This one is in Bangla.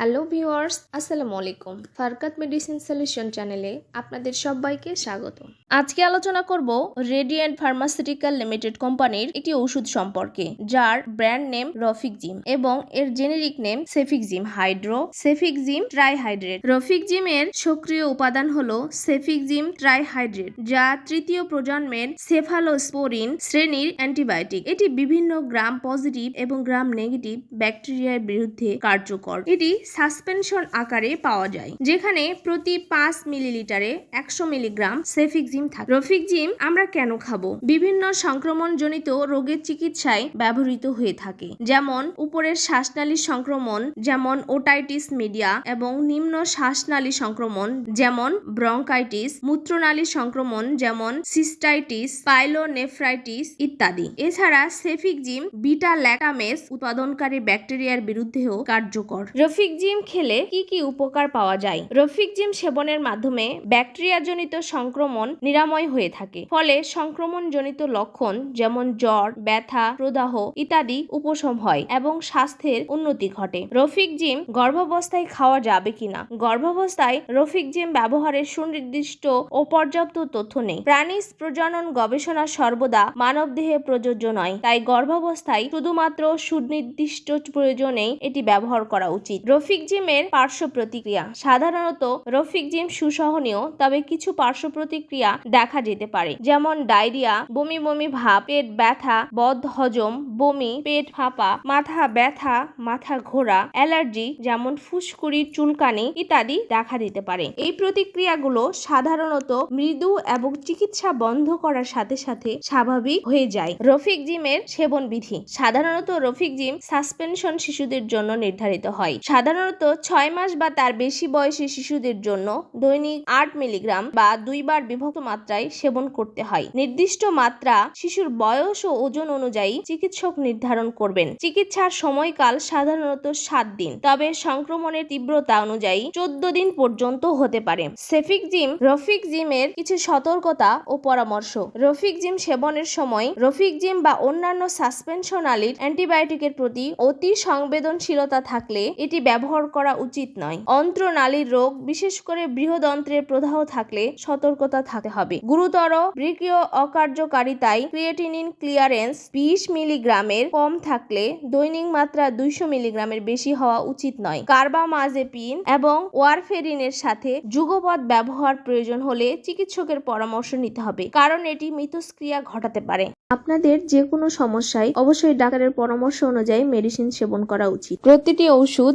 হ্যালো ভিউয়ার্স, আসসালামু আলাইকুম। ফারকাত মেডিসিন সলিউশন চ্যানেলে আপনাদের সবাইকে স্বাগত। আজকে আলোচনা করব রেডিয়েন্ট ফার্মাসিউটিক্যাল লিমিটেড কোম্পানির একটি ওষুধ সম্পর্কে, যার ব্র্যান্ড নেম রফিক জিম এবং এর generic name cefixime hydro cefixime trihydrate. Rafiq জিমের সক্রিয় উপাদান হলো সেফিক জিম ট্রাইহাইড্রেট, যা তৃতীয় প্রজন্মের সেফালোস্পোরিন শ্রেণির অ্যান্টিবায়োটিক। এটি বিভিন্ন গ্রাম পজিটিভ এবং গ্রাম নেগেটিভ ব্যাকটেরিয়ার বিরুদ্ধে কার্যকর। এটি সাসপেনশন আকারে পাওয়া যায়, যেখানে প্রতি পাঁচ মিলিলিটারে একশো মিলিগ্রাম সেফিকজিম থাকে। রফিকজিম আমরা কেন খাব? বিভিন্ন সংক্রমণজনিত রোগের চিকিৎসায় ব্যবহৃত হয়ে থাকে, যেমন উপরের শ্বাসনালী সংক্রমণ, যেমন ওটাইটিস মিডিয়া এবং নিম্ন শ্বাসনালী সংক্রমণ, যেমন ব্রঙ্কাইটিস, মূত্রনালী সংক্রমণ, যেমন সিস্টাইটিস, পাইলোনেফ্রাইটিস ইত্যাদি। এছাড়া সেফিকজিম বিটা ল্যাকামেস উৎপাদনকারী ব্যাকটেরিয়ার বিরুদ্ধেও কার্যকর। রফিক জিম খেলে কি কি উপকার পাওয়া যায়? রফিক জিম সেবনের মাধ্যমে ব্যাকটেরিয়াজনিত সংক্রমণ নিরাময় হয়ে থাকে। ফলে সংক্রমণজনিত লক্ষণ যেমন জ্বর, ব্যথা, প্রদাহ ইত্যাদি উপশম হয় এবং স্বাস্থ্যের উন্নতি ঘটে। রফিক জিম গর্ভাবস্থায় খাওয়া যাবে কিনা? গর্ভাবস্থায় রফিক জিম ব্যবহারের সুনির্দিষ্ট ও পর্যাপ্ত তথ্য নেই। প্রাণী প্রজনন গবেষণা সর্বদা মানবদেহে প্রযোজ্য নয়, তাই গর্ভাবস্থায় শুধুমাত্র সুনির্দিষ্ট প্রয়োজনেই এটি ব্যবহার করা উচিত। রফিক জিমের পার্শ্ব প্রতিক্রিয়া। সাধারণত রফিক জিম সুসহনীয়, তবে কিছু পার্শ্ব প্রতিক্রিয়া দেখা যেতে পারে, যেমন ডায়রিয়া, বমি বমি ভাব, পেট ব্যথা, বদ হজম, বমি, পেট ফাঁপা, মাথা ব্যথা, মাথা ঘোরা, অ্যালার্জি, যেমন ফুসকুড়ি চুলকানি ইত্যাদি দেখা দিতে পারে। এই প্রতিক্রিয়াগুলো সাধারণত মৃদু এবং চিকিৎসা বন্ধ করার সাথে সাথে স্বাভাবিক হয়ে যায়। রফিক জিমের সেবন বিধি সাধারণত রফিক জিম সাসপেনশন শিশুদের জন্য নির্ধারিত হয়। সাধারণত ছয় মাস বা তার বেশি বয়সী শিশুদের জন্য দৈনিক আট মিলিগ্রাম বা দুইবার বিভক্ত মাত্রায় সেবন করতে হয়। নির্দিষ্ট মাত্রা শিশুর বয়স ও ওজন অনুযায়ী চিকিৎসক নির্ধারণ করবেন। চিকিৎসার সময়কাল সাধারণত সাত দিন, তবে সংক্রমণের তীব্রতা অনুযায়ী চোদ্দ দিন পর্যন্ত হতে পারে। সেফিক জিম, রফিক জিমের কিছু সতর্কতা ও পরামর্শ। রফিক জিম সেবনের সময় রফিক জিম বা অন্যান্য সাসপেনশনালির অ্যান্টিবায়োটিকের প্রতি অতি সংবেদনশীলতা থাকলে এটি ব্যবহার করা উচিত নয়। অন্ত্রনালীর রোগ, বিশেষ করে বৃহদন্ত্রের প্রদাহ থাকলে সতর্কতা থাকতে হবে। গুরুতর বৃকীয় অকার্যকারিতায় ক্রিয়েটিনিন ক্লিয়ারেন্স বিশ মিলিগ্রামের কম থাকলে দৈনিক মাত্রা দুইশো মিলিগ্রামের বেশি হওয়া উচিত নয়। কার্বামাজেপিন এবং ওয়ারফেরিনের সাথে যুগপৎ ব্যবহার প্রয়োজন হলে চিকিৎসকের পরামর্শ নিতে হবে, কারণ এটি মিথস্ক্রিয়া ঘটাতে পারে। আপনাদের যে কোনো সমস্যায় অবশ্যই ডাক্তারের পরামর্শ অনুযায়ী মেডিসিন সেবন করা উচিত। প্রতিটি ওষুধ